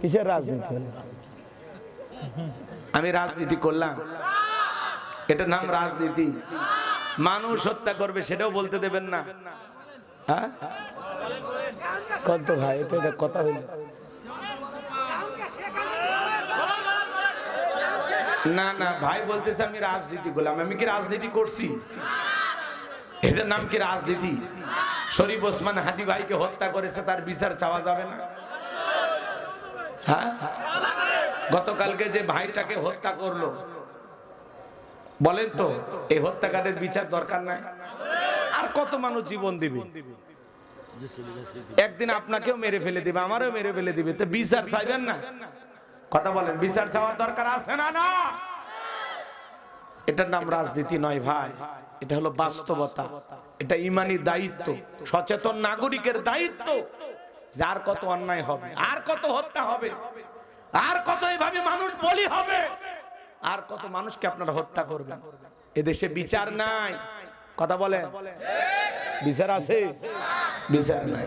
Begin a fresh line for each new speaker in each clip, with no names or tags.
কিসের রাজনীতি? হলো আমি রাজনীতি করলাম। এটার নাম রাজনীতি। মানুষ হত্যা করবে সেটাও বলতে দেবেন না। হ্যাঁ? কত ভাই এটা এটা কথা হইল। না না ভাই বলতেছে আমি রাজনীতি করলাম। আমি কি রাজনীতি করছি? এটার নাম কি রাজনীতি? শরীফ ওসমান হাদি ভাইকে হত্যা করেছে তার বিচার চাওয়া যাবে না? হ্যাঁ? গতকালকে যে ভাইটাকে হত্যা করল, বলেন তো, এই হত্যাকারীর বিচার দরকার নাই? আর কত মানুষ জীবন দিবে? একদিন আপনাকেও মেরে ফেলে দিবে, আমারও মেরে ফেলে দিবে। তো বিচার চাইবেন না? কথা বলেন, বিচার চাওয়ার দরকার আছে না না? এটার নাম রাজনীতি নয় ভাই, এটা হলো বাস্তবতা। এটা ইমানি দায়িত্ব, সচেতন নাগরিকের দায়িত্ব। যার কত অন্যায় হবে, আর কত হত্যা হবে, আর কত এভাবে মানুষ বলি হবে, আর কত মানুষকে আপনারা হত্যা করবেন। এদেশে বিচার নাই। কথা বলেন। বিচার আছে? বিচার নাই।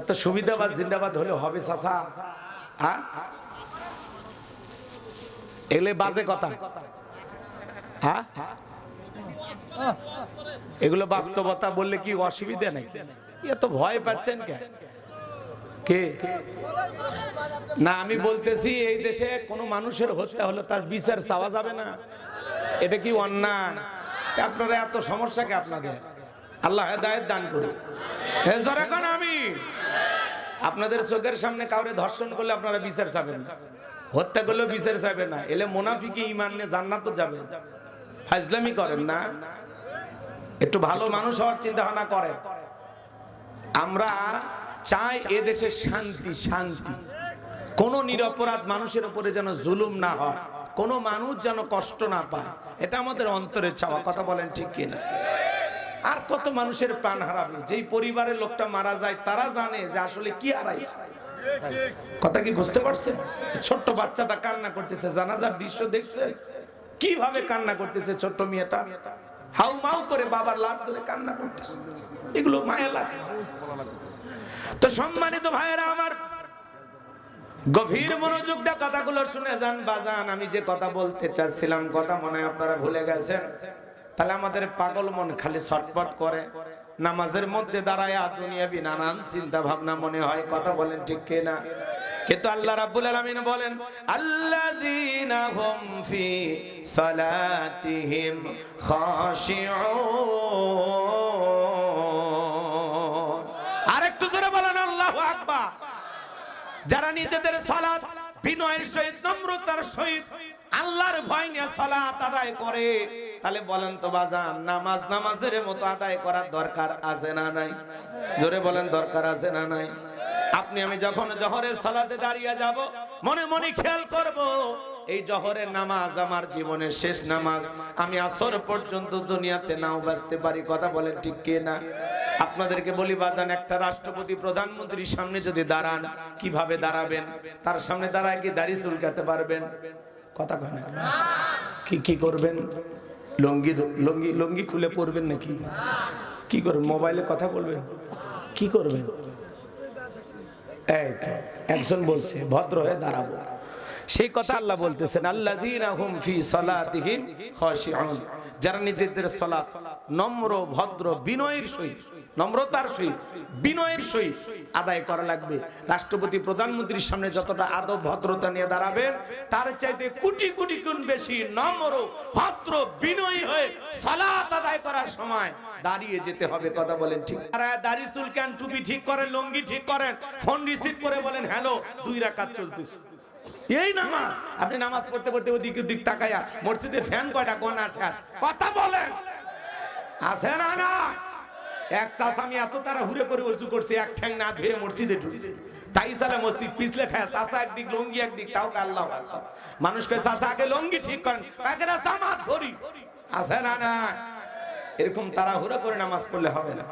এত সুবিধাবাদ জিন্দাবাদ হলে হবে চাষা হ্যাঁ এলে বাজে কথা। হ্যাঁ এগুলো বাস্তবতা বললে কি অসুবিধা নেই? এত ভয় পাচ্ছেন কে? কে? না, আমি বলতেছি এই দেশে কোনো মানুষের হত্যা হলে তার বিচার চাওয়া যাবে না। এটা কি অন্যায়? আপনারা এত সমস্যা কে আপনাদের? আল্লাহ হেদায়েত দান করুন আপনাদের চোখের সামনে কাউরে ধর্ষণ করলে আপনারা বিচার চাবেন হত্যা করলেও বিচার চাবেন না। এলে মোনাফিকে ইমান নিয়ে জান্নাত যাবে। ফাজলামি করেন না। একটু ভালো মানুষ হওয়ার চিন্তা ভাবনা করেন। আমরা চাই এ দেশে শান্তি শান্তি। কোন নিরপরাধ মানুষের উপরে যেন জুলুম না হয়। কোন মানুষ যেন কষ্ট না পায়। এটা আমাদের অন্তরের চাওয়া। কথা বলেন ঠিক কিনা? আর কত মানুষের প্রাণ হারাবে? যেই পরিবারের লোকটা মারা যায়, তারা জানে যে আসলে কি হারাইছে। কথা কি বুঝতে পারছেন? ছোট্ট বাচ্চাটা কান্না করতেছে, জানাজার দৃশ্য দেখছে। কীভাবে কান্না করতেছে ছোট্ট মেয়েটা? হাউ মাউ করে বাবার লাভ ধরে কান্না করতেছে। এগুলো মায়া লাগে। তো সম্মানিত ভাইয়েরা আমার গভীর মনোযোগ দিয়ে কথাগুলো শুনে যান, বাজান। আমি যে কথা বলতে চাচ্ছিলাম, কথা মনে হয় আপনারা ভুলে গেছেন। তাহলে আমাদের পাগল মন খালি ছটপট করে। নামাজের মধ্যে দাঁড়ায় দুনিয়াবি নানান চিন্তা ভাবনা মনে হয়, কথা বলেন ঠিক কিনা? কিন্তু আল্লাহ রাব্বুল আলামিন বলেন, আল্লাযীনা হুম ফি সালাতিহিম খাশিউন। আরেকটু জোরে বলেন, আল্লাহু আকবার। যারা নিজেদের সালাত বিনয়ের সহিত, নম্রতার সহিত আল্লাহর ভয় নিয়ে সালাত আদায় করে। তাহলে বলেন তো বাজান, নামাজ নামাজের মতো আদায় করার দরকার আছে না নাই? জোরে বলেন, দরকার আছে না নাই? আপনি, আমি যখন জহরের সালাতে দাঁড়িয়ে যাব, মনে মনে খেয়াল করব, এই জহরের নামাজ আমার জীবনের শেষ নামাজ। আমি আসর পর্যন্ত দুনিয়াতে নাও বাঁচতে পারি, কথা বলেন ঠিক কে না আপনাদেরকে বলি, বাজান, একটা রাষ্ট্রপতি, প্রধানমন্ত্রীর সামনে যদি দাঁড়ান, কীভাবে দাঁড়াবেন? তার সামনে দাঁড়ায় কি দাড়ি চুলকাতে পারবেন? কথা কয় না। কি কি করবেন? লঙ্গি লঙ্গি লঙ্গি খুলে পড়বেন নাকি? কি করবেন? মোবাইলে কথা বলবেন? কি করবেন? এই তো, একজন বলছে, ভদ্র হয়ে দাঁড়াবো। সেই কথা আল্লাহ বলতেছেন সালাতিহিম খাশিউন। যারা নিজেদের সালাত নম্র, ভদ্র, বিনয়ের সহিত, নম্রতার সহিত, বিনয়ের সহিত আদায় করা লাগবে। রাষ্ট্রপতি, প্রধানমন্ত্রীর সামনে যতটা আদব, ভদ্রতা নিয়ে দাঁড়াবেন, তার চাইতে কোটি কোটি গুণ বেশি নম্র, ভদ্র, বিনয়ী হয়ে সালাত আদায় করার সময় দাঁড়িয়ে যেতে হবে, কথা বলেন ঠিক। দাড়ি চুলকান টুপি ঠিক করেন, লঙ্গি ঠিক করেন, ফোন রিসিভ করে বলেন, হ্যালো, দুই রাকাত চলতেছে। এই নামাজ, আপনি নামাজ পড়তে পড়তে ওদিক ওদিক তাকায়া মসজিদের ফ্যান কয়টা গনার শেষ? কথা বলেন। আছে না না? এক চাষ আমি এত তারা হুরে করে উজু করছি, এক ঠ্যাং না ধুয়ে মসজিদে ঢুকছি। তাই সালে মসজিদ, পিছলে খায় চাষা একদিক, লঙ্গি একদিক, তাও আল্লাহ আকবার। মানুষকে চাষা, আগে লঙ্গি ঠিক করেন। একেরা জামাত ধরি। আছে না না? এরকম তারা হুড়ে করে নামাজ পড়লে হবে না।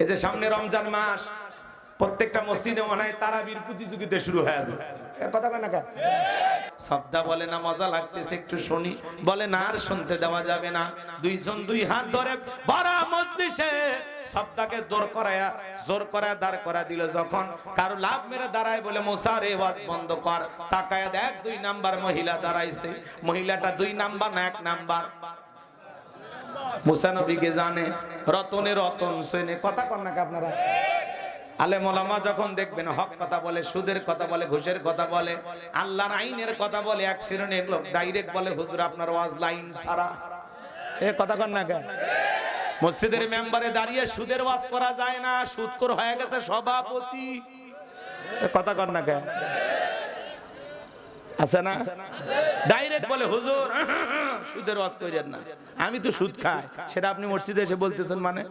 এই যে সামনে রমজান মাস প্রত্যেকটা মসজিদে মনে হয় তারাবির প্রতিযোগিতা শুরু হয়ে যাবে। এ কথা কয় না কেন? বলে না মজা লাগতেছে একটু শুনি। বলে না আর শুনতে দেওয়া যাবে না। দুইজন দুই হাত ধরে বড় মজলিসে সবদাকে দৌড় করায়া জোর করায়া দাঁড় করা দিল। যখন কারও লাভ মেরে দাঁড়ায় বলে এ ওয়াজ বন্ধ কর। তাকায় দেখ দুই নাম্বার মহিলা দাঁড়াইছে। মহিলাটা দুই নাম্বার না এক নাম্বার? মুসা নবীকে জানে রতনে রতন সেনে কথা কন নাকি আপনারা? আলে মোলামা যখন দেখবেন হক কথা বলে, সুদের কথা বলে, ঘুষের কথা বলে, আল্লাহর আইনের কথা বলে, এক শিরনে এগুলো ডাইরেক্ট বলে, হুজুর, আপনার ওয়াজ লাইন সারা এ কথা কন না কেন? মসজিদের মেম্বারে দাঁড়িয়ে সুদের ওয়াজ করা যায় না সুদকর হয়ে গেছে সভাপতি। কথা কন না কেন? আছে না? ডাইরেক্ট বলে, হুজুর, সুদের ওয়াজ করেন না। আমি তো সুদ খাই, সেটা আপনি মসজিদে এসে বলতেছেন মানে?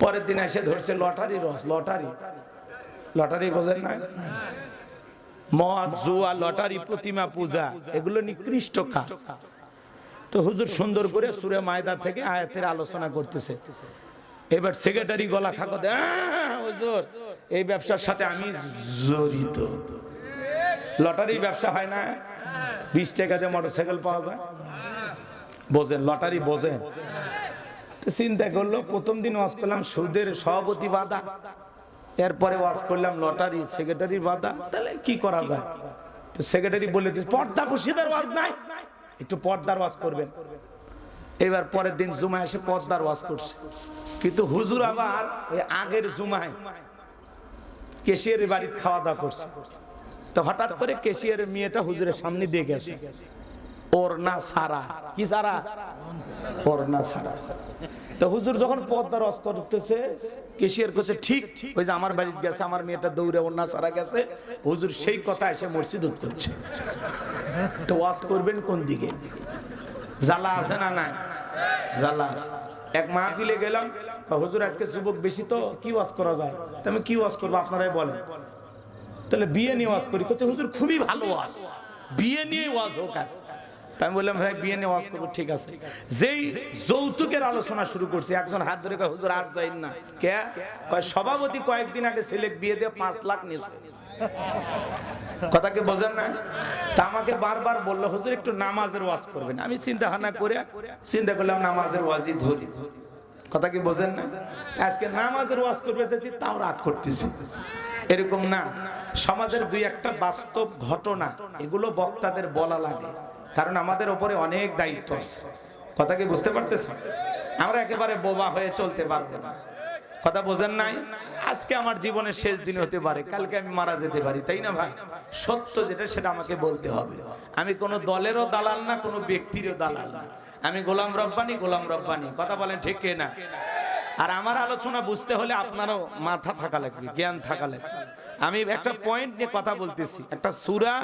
পরের দিন এসে ধরছে লটারি, রস, লটারি। লটারি বোঝেন না? মদ, জুয়া, লটারি, প্রতিমা, পূজা, এগুলো নিকৃষ্ট কাজ। তো হুজুর সুন্দর করে সুরে মায়দা থেকে আয়াতের আলোচনা করতেছে। এবার সেক্রেটারি গলা খাকো হুজুর, এই ব্যবসার সাথে আমি জড়িত। লটারি ব্যবসা হয় না? বিশ টাকাতে মোটরসাইকেল পাওয়া যায়? বোঝেন, লটারি বোঝেন। তো চিন্তা করল, প্রথম দিন ওয়াজ করলাম সুদের সভাপতি বাধা এরপরে ওয়াজ করলাম লটারি সেক্রেটারি বাধা তাহলে কি করা যায়? তো সেক্রেটারি বলে পর্দা খুশিদার ওয়াজ নাই, একটু পর্দার ওয়াজ করবেন। এবার পরের দিন জুমায় এসে পর্দার ওয়াজ করছে। কিন্তু হুজুর আবার আগের জুমায় কেশিয়ারের বাড়িতে খাওয়া দাওয়া করছে। তো হঠাৎ করে কেশিয়ারের মেয়েটা হুজুরের সামনে দিয়ে গেছে। ওর না সারা, কি সারা? ওর না সারা। তো হুজুর যখন পদ্মা রস করতেছে কেশিয়ার কাছে ঠিক ওই যে আমার বাড়িতে গেছে, আমার মেয়েটা দৌড়ে না সারা গেছে। হুজুর সেই কথা এসে মসজিদ করছে। তো ওয়াজ করবেন কোন দিকে? জ্বালা আছে না নাই? জ্বালা আছে। এক মাহফিলে গেলাম হুজুর, আজকে যুবক বেশি তো, কি ওয়াজ করা যায়? তা আমি, কি ওয়াজ করব? আপনারাই বলেন। তাহলে বিয়ে নিয়ে ওয়াজ করি। করতে হুজুর, খুবই ভালো ওয়াজ। বিয়ে নিয়ে ওয়াজ হোক আজ আমি বললাম ভাই বিয়ে নিয়ে ওয়াজ করব ঠিক আছে। যেই যৌতুকের আলোচনা শুরু করছে একজন হাত ধরে কয়, হুজুর আর যাইন না। কে? কয় সভাপতি কয়েকদিন আগে ছেলে বিয়ে দিয়ে পাঁচ লাখ নিয়েছে। কথা কি বোঝেন না তা আমাকে বারবার বলল হুজুর একটু নামাজের ওয়াজ করবেন। আমি চিন্তা ভাবনা করে চিন্তা করলাম নামাজের ওয়াজই ধরি। কথা কি বোঝেন না আজকে নামাজের ওয়াজ করবে চাইছি তাও রাগ করতেছি। এরকম না সমাজের দুই একটা বাস্তব ঘটনা এগুলো বক্তাদের বলা লাগে। কারণ আমাদের ওপরে অনেক দায়িত্ব আছে। কথা কি বুঝতে পারতেছেন? আমরা একেবারে বোবা হয়ে চলতে পারব না। কথা বোঝেন নাই? আজকে আমার জীবনের শেষ দিন হতে পারে, কালকে আমি মারা যেতে পারি, তাই না ভাই? সত্য যেটা, সেটা আমাকে বলতে হবে। আমি কোনো দলেরও দালাল না, কোনো ব্যক্তিরও দালাল না। আমি গোলাম রব্বানি গোলাম রব্বানি। কথা বলেন ঠিক না আর আমার আলোচনা বুঝতে হলে আপনারও মাথা থাকা লাগবে, জ্ঞান থাকা লাগবে। আমি একটা পয়েন্ট নিয়ে কথা বলতেছি। একটা সুরা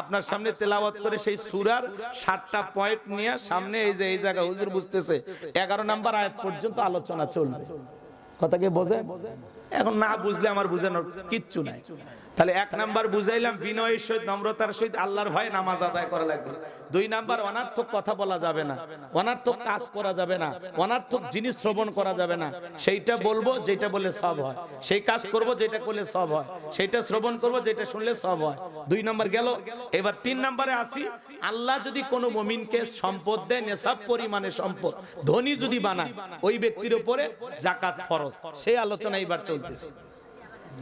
আপনার সামনে তেলাওয়াত করে সেই সুরার সাতটা পয়েন্ট নিয়ে সামনে এই যে এই জায়গায় হুজুর বুঝতেছে এগারো নাম্বার আয়াত পর্যন্ত আলোচনা চলবে। কথা কে বোঝে? এখন না বুঝলে আমার বুঝানোর কিচ্ছু নাই। তাহলে এক নাম্বার বুঝাইলাম, বিনয়ের সহিত, নম্রতার সহিত আল্লাহর ভয়ে নামাজ আদায় করা লাগবে। দুই নাম্বার, অনার্থক কথা বলা যাবে না। অনার্থক কাজ করা যাবে না। অনার্থক জিনিস শ্রবণ করা যাবে না। সেইটা বলব, যেটা বলে সব হয়। সেই কাজ করব, যেটা করলে সব হয়। সেইটা শ্রবণ করব, যেটা শুনলে সব হয়। দুই নাম্বার গেল। এবার তিন নাম্বারে আসি। আল্লাহ যদি কোনো মমিনকে সম্পদ দেয়, নেশাব পরিমাণে সম্পদ, ধনী যদি বানায়, ওই ব্যক্তির উপরে জাকাত ফরজ। সেই আলোচনা এবার চলতেছে।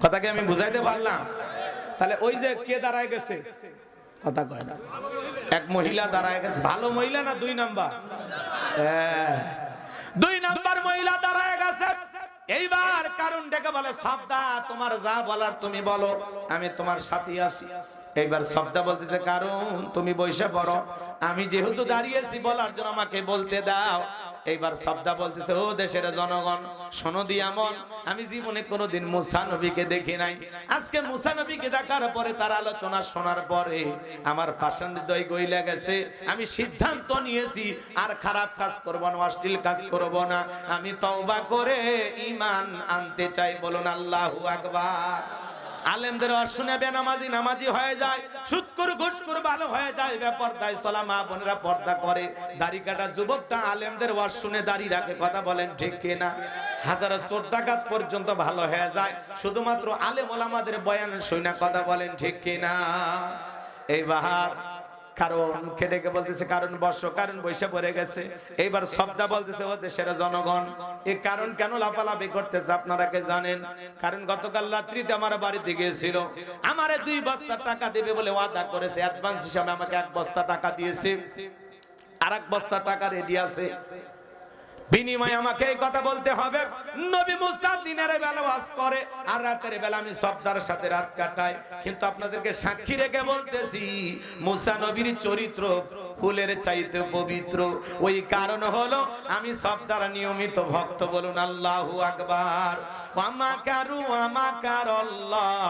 কথাকে আমি বুঝাইতে পারলাম। তাহলে ওই যে কে দাঁড়ায় গেছে? কথা কয় না। এক মহিলা দাঁড়ায় গেছে। ভালো মহিলা না দুই নাম্বার? হ্যাঁ। দুই নাম্বার মহিলা দাঁড়ায় গেছে। এইবার কারণ ডেকে বলে সবদা তোমার যা বলার তুমি বলো। আমি তোমার সাথে আসি এইবার সবদা বলতেছে কারণ তুমি বৈশা পড়ো। আমি যেহেতু দাঁড়িয়েছি বলার জন্য আমাকে বলতে দাও। এইবার সবদা বলতেছে, ও দেশের জনগণ, শোনো দিয়ামন আমি জীবনে কোনোদিন মুসা নবীকে দেখি নাই। আজকে মুসা নবীকে দেখার পরে তার আলোচনা শোনার পরে আমার পাষাণ হৃদয় গইলা গেছে। আমি সিদ্ধান্ত নিয়েছি, আর খারাপ কাজ করব না, অশ্লীল কাজ করব না। আমি তওবা করে ঈমান আনতে চাই, বলুন আল্লাহু আকবার। আলেমদের শুনে বেনামাজি নামাজি হয়ে যায়, সুৎকুর ঘুষকুর ভালো হয়ে যায়, বেপরদায় সলা মা বোনেরা পর্দা করে। দাড়ি কাটা যুবকটা আলেমদের ওয়াজ শুনে দাড়ি রাখে, কথা বলেন ঠিক কিনা? হাজার চোর টাকা পর্যন্ত ভালো হয়ে যায়, শুধুমাত্র আলেম ওলামাদের বয়ান শুনে কথা বলেন ঠিক কিনা? এইবার কারণ খেটে বলতেছে, কারণ বর্ষ, কারণ বৈশা পড়ে গেছে। এইবার বলতেছে, ও দেশের জনগণ কারণ কেন লাফালাফি করতেছে আপনারা কে জানেন? কারণ গতকাল রাত্রিতে আমার বাড়িতে গিয়েছিল। আমারে দুই বস্তা টাকা দেবে বলে ওয়াদা করেছে। অ্যাডভান্স হিসাবে আমাকে এক বস্তা টাকা দিয়েছে। আর এক বস্তা টাকা রেডি আছে। বিনিময়ে আমাকে এই কথা বলতে হবে। নবী মুসা দিনের বেলা ওয়াজ করে, আর রাতের বেলা আমি সবদার সাথে রাত কাটাই। কিন্তু আপনাদেরকে সাক্ষী রেখে বলতেছি, মুসা নবীর চরিত্র ফুলের চাইতে পবিত্র। ওই কারণ হলো, আমি সবদার নিয়মিত ভক্ত বলুন, আল্লাহু আকবার। আমাকারু আমাকার আল্লাহ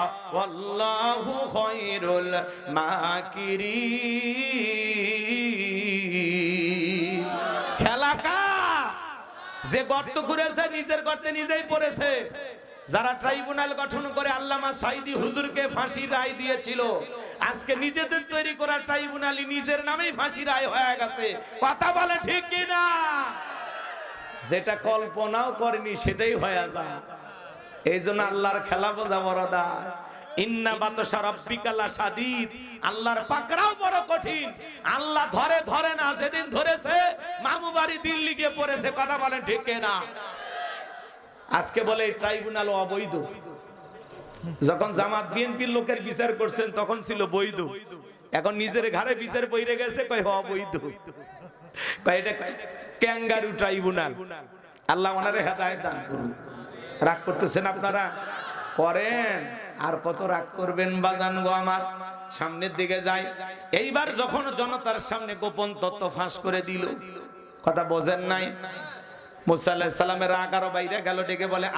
আল্লাহু খায়রুল মাকিরিন। যে গর্ত করেছে নিজের গর্তে নিজেই পড়েছে। যারা ট্রাইব্যুনাল গঠন করে আল্লামা সাইদি হুজুরকে ফাঁসি রায় দিয়েছিল, আজকে নিজেদের তৈরি করা ট্রাইব্যুনালই নিজের নামেই ফাঁসি রায় হয়ে গেছে। কথা বলে ঠিক কি না যেটা কল্পনাও করেনি, সেটাই হয়ে যায়। এই জন্য আল্লাহর খেলা বোঝা বড় আল্লাহর বড় কঠিন। আল্লাহ ধরে ধরে না ধরেছে, মামু বাড়ি কথা বলেন ঠিক আজকে বলে ট্রাইব্যুনাল অবৈধ। যখন জামাত বিএনপির লোকের বিচার করছেন, তখন ছিল বৈধ। এখন নিজের ঘরে বিচার বইরে গেছে, কয় অবৈধ। কয় এটা ক্যাঙ্গারু ট্রাইব্যুনাল। আল্লাহ ওনারে হেদায়েত দান করুন। রাগ করতেছেন আপনারা? করেন। আর কত রাগ করবেন বাজান গো আমার? সামনের দিকে যায় এইবার যখন জনতার সামনে গোপন তত্ত্ব ফাঁস করে দিল, কথা বোঝেন নাই? আরও বাইরে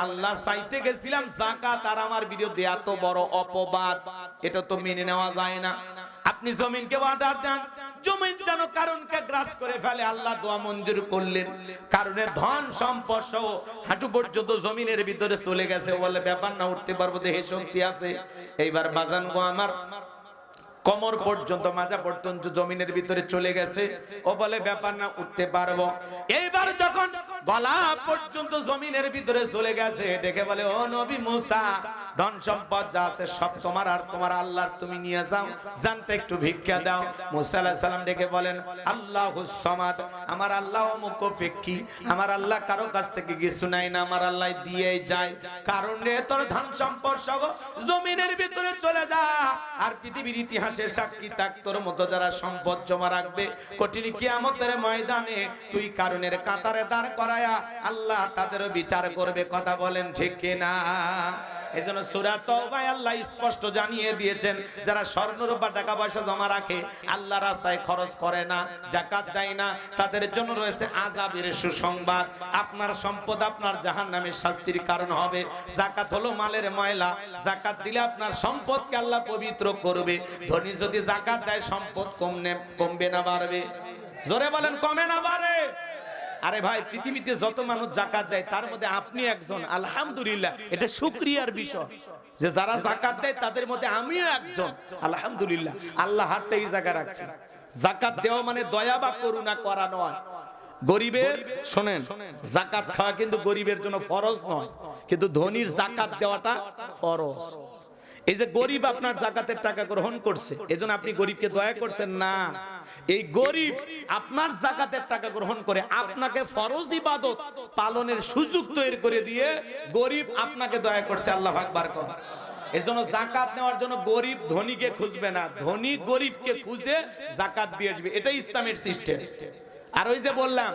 আল্লাহ চাইতে গেছিলাম আর আমার এত বড় অপবাদ। এটা তো মেনে নেওয়া যায় না। আপনি জমিনকে অর্ডার দেন জমিন যেন কারণকে গ্রাস করে ফেলে, আল্লাহ দোয়া মঞ্জুর করলেন। কারণের ধন, সম্পদ সহ হাঁটু পর্যন্ত জমিনের ভিতরে চলে গেছে। বলে, ব্যাপার না, উঠতে পারব দেহে শক্তি আছে। এইবার বাজান গো আমার, কমর পর্যন্ত, মাজা পর্যন্ত জমিনের ভিতরে চলে গেছে। ও বলে, ব্যাপার না, উঠতে পারব। এইবার যখন গলা পর্যন্ত জমিনের ভিতরে চলে গেছে দেখে বলে, ও নবী মুসা ধন সম্পদ যা আছে সব তোমার, আর তোমার আল্লাহর তুমি নিয়ে যাও। জানতে একটু ভিক্ষা দাও। মুসা আলাইহিস সালাম ডেকে বলেন আল্লাহুস সামাদ, আমার আল্লাহ মুকফিকি আমার আল্লাহ কারও কাছ থেকে কিছু নাই না, আমার আল্লাহ দিয়ে যায়। কারণ রে তোর ধন সম্পদ সহ জমিনের ভিতরে চলে যা। আর পৃথিবীর ইতিহাসের সাক্ষী থাক, তোর মতো যারা সম্পদ জমা রাখবে, কঠিন কিয়ামতের ময়দানে তুই কারণের কাতারে দাঁড় করায়া আল্লাহ তাদেরও বিচার করবে। কথা বলেন ঠিক কিনা? এজন্য সূরা তওবায় আল্লাহ স্পষ্ট জানিয়ে দিয়েছেন, যারা স্বর্ণ রূপা টাকা পয়সা জমা রাখে, আল্লাহ রাস্তায় খরচ করে না, যাকাত দেয় না, তাদের জন্য রয়েছে আযাবের সুসংবাদ। আপনার সম্পদ আপনার জাহান্নামের শাস্তির কারণ হবে। যাকাত হলো মালের ময়লা। যাকাত দিলে আপনার সম্পদকে আল্লাহ পবিত্র করবে। ধনী যদি যাকাত দেয়, সম্পদ কমনে কমবে না, বাড়বে। জোরে বলেন, কমে না, বাড়ে। আরে ভাই, পৃথিবীতে যত মানুষ জাকাত দেয়, তার মধ্যে আপনি একজন। আলহামদুলিল্লাহ, এটা শুকরিয়ার বিষয়। যে যারা জাকাত দেয়, তাদের মধ্যে আমিও একজন। আলহামদুলিল্লাহ, আল্লাহ হাতটা এই জায়গা রাখছে। জাকাত দেওয়া মানে দয়া বা করুণা করা নয়। গরিবের, শোনেন, জাকাত খাওয়া কিন্তু গরিবের জন্য ফরজ নয়। কিন্তু ধনীর জাকাত দেওয়াটা ফরজ। এই যে গরিব আপনার জাকাতের টাকা গ্রহণ করছে, এজন্য আপনি গরিবকে দয়া করছেন না। এই গরিব আপনার জাকাতের টাকা গ্রহণ করে আপনাকে ফরজ ইবাদত পালনের সুযোগ তৈরি করে দিয়ে গরিব আপনাকে দয়া করছে, আল্লাহ আকবার কর এজন্য জাকাত নেওয়ার জন্য গরিব ধনীকে খুঁজবে না, ধনী গরিবকে খুঁজে জাকাত দিয়ে আসবে। এটাই ইসলামের সিস্টেম। আর ওই যে বললাম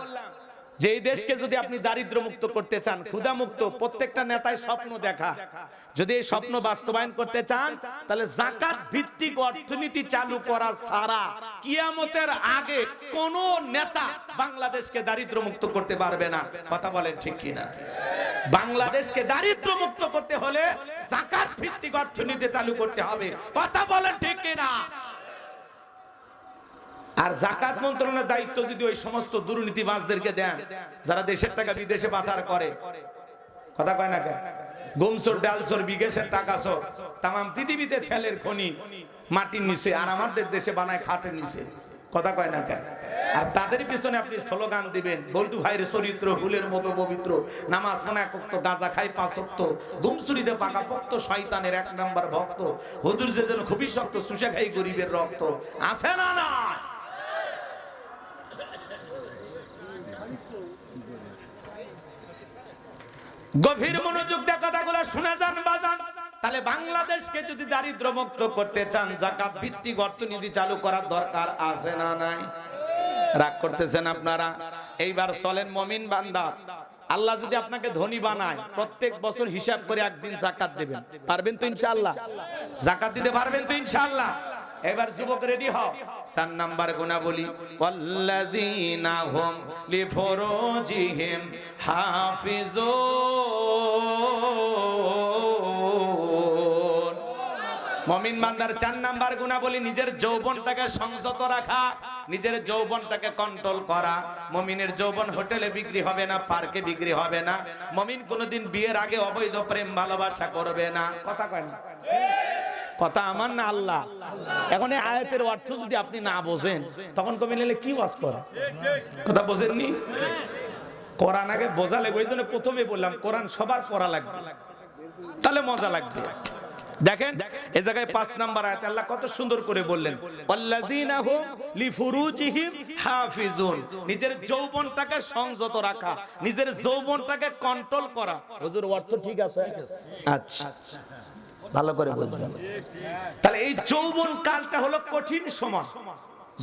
যে এই দেশকে যদি আপনি দারিদ্র মুক্ত করতে চান ক্ষুধা মুক্ত প্রত্যেকটা নেতায় স্বপ্ন দেখা। যদি এই স্বপ্ন বাস্তবায়ন করতে চান, তাহলে জাকাত ভিত্তিক অর্থনীতি চালু করা ছাড়া কিয়ামতের আগে কোন নেতা বাংলাদেশকে দারিদ্র মুক্ত করতে পারবে না। কথা বলেন ঠিক কিনা? বাংলাদেশকে দারিদ্র মুক্ত করতে হলে জাকাত ভিত্তিক অর্থনীতি চালু করতে হবে। কথা বলেন ঠিক আর জাকাত মন্ত্রণালয়ের দায়িত্ব যদি ওই সমস্ত দুর্নীতিবাজদেরকে দেন, যারা দেশের টাকা বিদেশে পাচার করে। কথা কয় না কেন? গুমসোর, ডালসোর বিদেশের টাকা সর তামাম পৃথিবীতে তেলের খনি, মাটির নিচে, আর আমাদের দেশে বানায় খাটের নিচে। কথা কয় না কেন? আর তাদের পিছনে আপনি স্লোগান দিবেন, বল্টু ভাইয়ের চরিত্র, হুলের মতো পবিত্র, নামাজ মনে ভক্ত গাজা খাই পাঁচক্ত গুমসুরিতে পাকা পক্ত, শয়তানের এক নাম্বার ভক্ত, হুজুর যে যেন খুবই শক্ত সুশে খাই গরিবের রক্ত। আছে না না গভীর মনোযোগ দিয়ে কথাগুলো শুনে যান, বাজান। তাহলে বাংলাদেশকে যদি দারিদ্র মুক্ত করতে চান, জাকাত ভিত্তিক অর্থনীতি চালু করার দরকার আছে না নাই? রাগ করতেছেন আপনারা? এইবার চলেন মমিন বান্দা। আল্লাহ যদি আপনাকে ধনী বানায়, প্রত্যেক বছর হিসাব করে একদিন জাকাত দেবেন। পারবেন তো ইনশাআল্লাহ? জাকাত দিতে পারবেন তো ইনশাআল্লাহ? এবার যুবক রেডি হও। সান নাম্বার গুণা বলি ওয়াল্লাযীনা হুম লিফুরুজিহিম হাফিজুন। মমিন বান্দার চার নাম্বার গুণা বলি নিজের যৌবনটাকে সংযত রাখা, নিজের যৌবনটাকে কন্ট্রোল করা। মমিনের যৌবন হোটেলে বিক্রি হবে না, পার্কে বিক্রি হবে না। মমিন কোনোদিন বিয়ের আগে অবৈধ প্রেম ভালোবাসা করবে না। কথা কয় না। কথা আমার না আল্লাহ? এখন এই আয়াতের অর্থ যদি আপনি না বোঝেন তখন কবি নিলে কি ওয়াজ করা? কথা বোঝেননি? কোরআন আগে বোঝা লাগবে ওই জন্য প্রথমে বললাম কোরআন সবার পড়া লাগবে। তাহলে মজা লাগবে। দেখেন এই জায়গায় পাঁচ নাম্বার আয়াত আল্লাহ কত সুন্দর করে বললেন হাফিজুন। নিজের যৌবনটাকে সংযত রাখা নিজের যৌবনটাকে কন্ট্রোল করা। হুজুর অর্থ ঠিক আছে। আচ্ছা। ভালো করে বুঝবেন। তাহলে এই যৌবন কালটা হলো কঠিন সময়।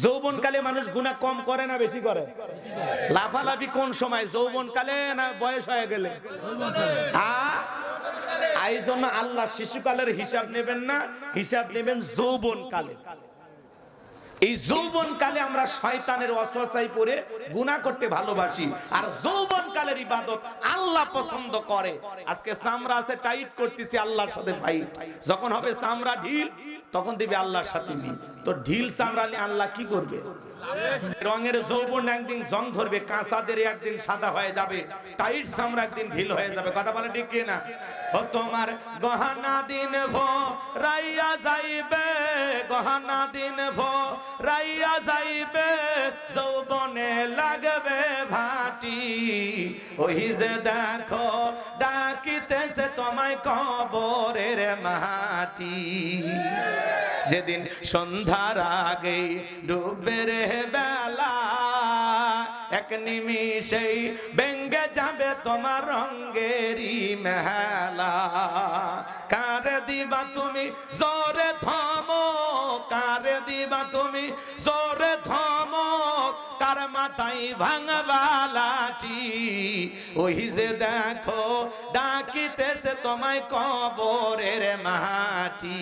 যৌবন কালে মানুষ গুণা কম করে না বেশি করে? লাফালাফি কোন সময়? যৌবন কালে না বয়স হয়ে গেলে? জন্য আল্লাহ শিশুকালের হিসাব নেবেন না, হিসাব নেবেন যৌবন কালে। এই যৌবন কালে আমরা শয়তানের অসহায় পড়ে গুনাহ করতে ভালোবাসি। আর যৌবন কালের ইবাদত আল্লাহ পছন্দ করে। আজকে চামড়া আছে, টাইট করতেছি, আল্লাহর সাথে ফাইট যখন হবে চামড়া ঢিল, তখন দিবে আল্লাহর সাথে মিল। তো ঢিল নিয়ে আল্লাহ কি করবে? রঙের যৌবন একদিন জং ধরবে, কাঁচাদের একদিন সাদা হয়ে যাবে, টাইট চামড়া একদিন ঢিল হয়ে যাবে। কথা বলে ঠিক না ও তোমার গহনা দিন ভো, রাইয়া যাইবে, গহনা দিন ভো রাইয়া যাইবে, যৌবনে লাগবে ভাটি ওই যে দেখো, ডাকিতেছে তোমায় কবরের মাটি। যেদিন সন্ধ্যার আগে ডুববে রে বেলা, এক নিমিষেই বেঙ্গে যাবে তোমার রঙ্গেরি মেলা। কারে দিবা তুমি, জোরে থামো। কার মাথায় ভাঙবা লাঠি ওই যে দেখো, ডাকিতেছে তোমায় কবরের মাটি।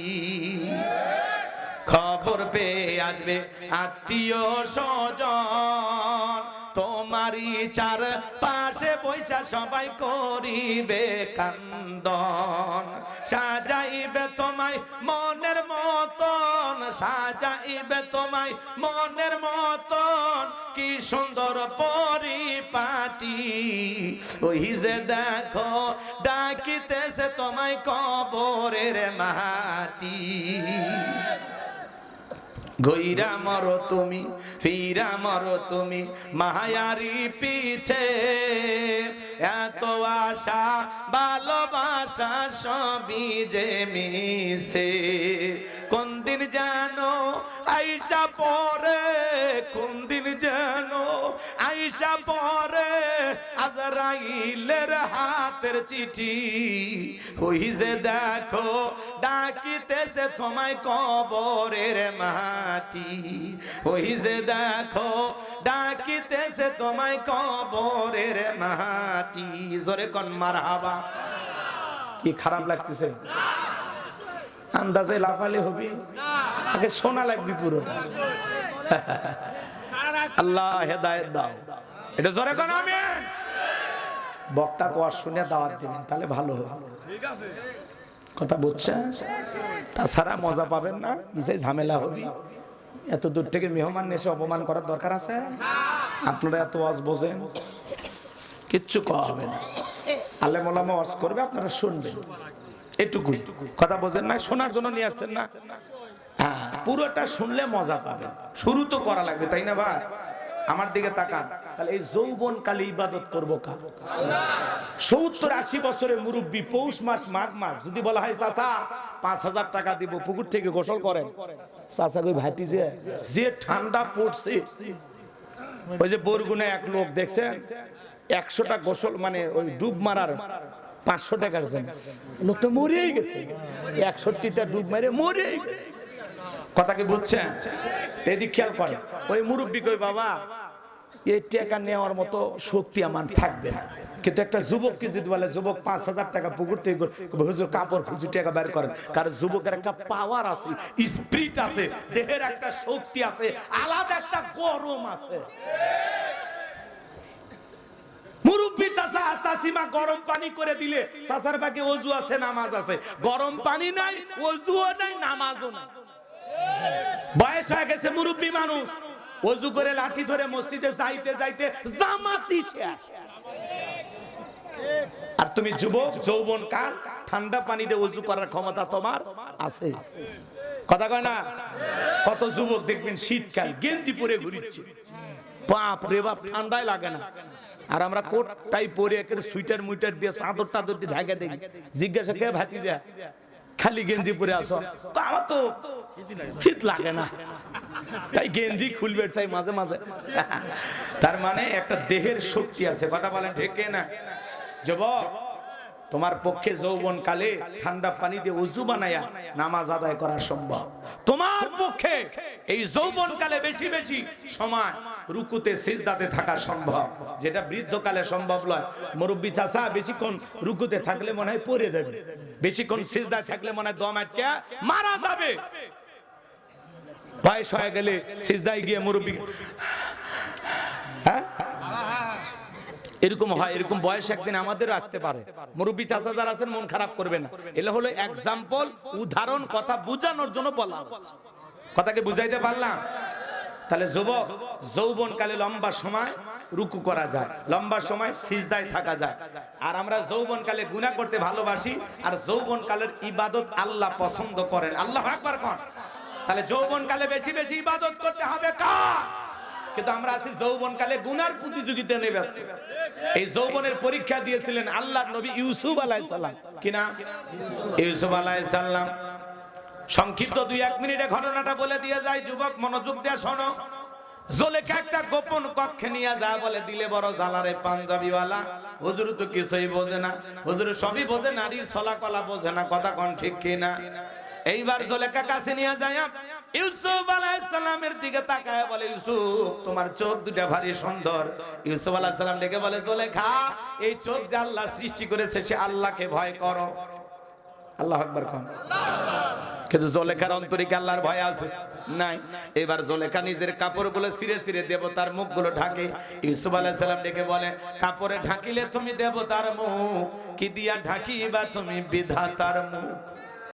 খবর পেয়ে আসবে আত্মীয় স্বজন। তোমারই চার পাশে বৈশা সবাই করিবে কান্দন। সাজাইবে তোমায় মনের মতন, সাজাইবে তোমায় মনের মতন। কি সুন্দর পরিপাটি। ওই যে দেখো, ডাকিতেছে তোমায় কবরের মাটি। গইরা মরো তুমি, ফিরা মরো তুমি মায়ারি পিছে। এত আশা, ভালোবাসা সবই যে মিশে কোন দিন জানো আইসা পরে কোন দিন জানো আইসা পরে আজরাইলের হাতের চিঠি। ওই যে দেখো ডাকিতেছে তোমায় কবরের মাটি। ওই যে দেখো ডাকিতেছে তোমায় কবরের মাটি। জোরে কন মার হাবা কি খারাপ লাগতেছে। আন্দাজে লাফালে হবি। আগে শোনা লাগবি পুরোটা। আল্লাহ হেদায়েত দাও। এটা জোরে কোন, আমিন। বক্তা কোয়ার শুনে দাওয়াত দিবেন, তাহলে ভালো হবে। কথা বুঝছেন? তাছাড়া মজা পাবেন না নিশ্চয়ই ঝামেলা হবে। এত দূর থেকে মেহমান এসে অপমান করার দরকার আছে? আপনারা এত ওয়াজ বোঝেন? কিচ্ছু কওয়া হবে না। আলে মোলামা ওয়াজ করবে, আপনারা শুনবেন। এটুকুই। কথা বোঝেন না, শোনার জন্য নিয়ে আসছেন না? হ্যাঁ পুরোটা শুনলে মজা পাবেন। শুরু তো করা লাগবে, তাই না ভাই? আমার দিকে তাকান। তাহলে এই যৌবন কালে ইবাদত করব কা? সত্তর আশি বছরের মুরব্বী পৌষ মাস, মাঘ মাস, যদি বলা হয়, চাচা, পাঁচ হাজার টাকা দিব, পুকুর থেকে গোসল করেন। চাচা কই ভাইতি যে যে ঠান্ডা পড়ছে। ওই যে বরগুনে এক লোক দেখছেন, একশোটা গোসল মানে ওই ডুব মারার পাঁচশো টাকা দিয়েছেন। লোকটা মরেই গেছে। একষট্টিটা ডুব মেরে মরেই কথা কি বুঝছেন? তো এদিক খেয়াল করেন। ওই মুরব্বী কই, বাবা এই টাকা নেওয়ার মতো শক্তি আমার থাকবে না। কিন্তু একটা যুবককে যদি বলে, যুবক, পাঁচ হাজার টাকা পুকুর হুজুর কাপড় খুঁজি টাকা বের করেন। কারণ যুবকের একটা পাওয়ার আছে স্পিরিট আছে, দেহের একটা শক্তি আছে, আলাদা একটা গরম আছে। মুরব্বী চাচিমা গরম পানি করে দিলে অজু আছে, নামাজ আছে। গরম পানি নাই, অজুও নাই, নামাজও নাই। বয়স হয়ে গেছে মুরব্বী মানুষ। অজু করে লাঠি ধরে মসজিদে যাইতে যাইতে জামাতি শেষ আর তুমি যুবক, যৌবন কাল ঠান্ডা পানিতে অজু করার ক্ষমতা তোমার? আছে। কথা কয় না? কত যুবক দেখবেন শীতকাল গেঞ্জি পরে ঘুরিচ্ছে বাপ রে বাপ ঠান্ডায় লাগে না। আর আমরা কোটটাই পরে একের সুইটার, মুইটার দিয়ে, চাদর টাদর দিয়ে ঢাকা দেখি জিজ্ঞাসা কে ভাতি যা খালি গেঞ্জি পরে আসো? আমার তো শীত লাগে না। তাই গেঞ্জি খুলবে চাই মাঝে মাঝে। তার মানে একটা দেহের শক্তি আছে। কথা বলেন ঠিক না? তোমার পক্ষে যৌবন কালে ঠান্ডা পানি দিয়ে উজু নামাজ আদায় করা সম্ভব। তোমার পক্ষে এই যৌবন কালে বেশি বেশি সময় রুকুতে, সিজদাতে থাকা সম্ভব। যেটা বৃদ্ধ কালে সম্ভব নয় মুরব্বী চাচা, বেশিক্ষণ রুকুতে থাকলে মনে হয় পড়ে যাবে। বেশিক্ষণ সিজদায় থাকলে মনে হয় দম আটকে মারা যাবে। বয়স হয়ে গেলে সিজদায় গিয়ে মুরব্বী হ্যাঁ? এরকম হয়, এরকম বয়স একদিন আমাদেরও আসতে পারে। মুরব্বী চাচা যারা আছেন, মন খারাপ করবে না। এগুলো হলো এক্সাম্পল উদাহরণ, কথা বোঝানোর জন্য বলা কথাকে বুঝাইতে পারলাম? তাহলে যুবক যৌবন কালে লম্বা সময় রুকু করা যায়। লম্বা সময় সিজদায় থাকা যায়। আর আমরা যৌবন কালে গুনাহ করতে ভালোবাসি, আর যৌবন কালের ইবাদত আল্লাহ পছন্দ করেন। আল্লাহ আকবার কোন? তাহলে যৌবন কালে বেশি বেশি ইবাদত করতে হবে কার? কিন্তু আমরা আছি যৌবন কালে গুনার প্রতিযোগিতা নিয়ে ব্যস্ত। এই যৌবনের পরীক্ষা দিয়েছিলেন আল্লাহর নবী ইউসুফ আলাইহিস সালাম। কি নাম? ইউসুফ আলাইহিস সালাম। সংক্ষিপ্ত দুই এক মিনিটে ঘটনাটা বলে দিয়ে যায় যুবক, মনোযোগ দিয়ে শোনো। জোলেখা একটা গোপন কক্ষে নিয়ে যা বলে, দিলে বড় জালারে পাঞ্জাবিওয়ালা। হুজুর তো কিছুই বোঝে না। হুজুর সবই বোঝে, নারীর ছলা কলা বোঝে না। কথা কোন ঠিক কিনা? এইবার জোলেখা কাছে নিয়ে যায় ইউসুফ আলাইহিস সালামের দিকে তাকায়, বলে, ইউসুফ, তোমার চোখ দুটা ভারী সুন্দর। ইউসুফ আলাইহিস সালাম ডেকে বলে, জোলেখা, এই চোখ যে আল্লাহ সৃষ্টি করেছে, সে আল্লাহকে ভয় করো। আল্লাহ আকবার কোন। কিন্তু জলেখার অন্তরিক আল্লাহর ভয় আছে? নাই। এবার জলেখা নিজের কাপড়গুলো সিরে সিরে দেবতার মুখগুলো ঢাকে। ইউসুফ আলাইহিস সালাম ডেকে বলে, কাপড়ে ঢাকিলে তুমি দেবতার মুখ, কি দিয়া ঢাকি বা তুমি বিধাতার মুখ?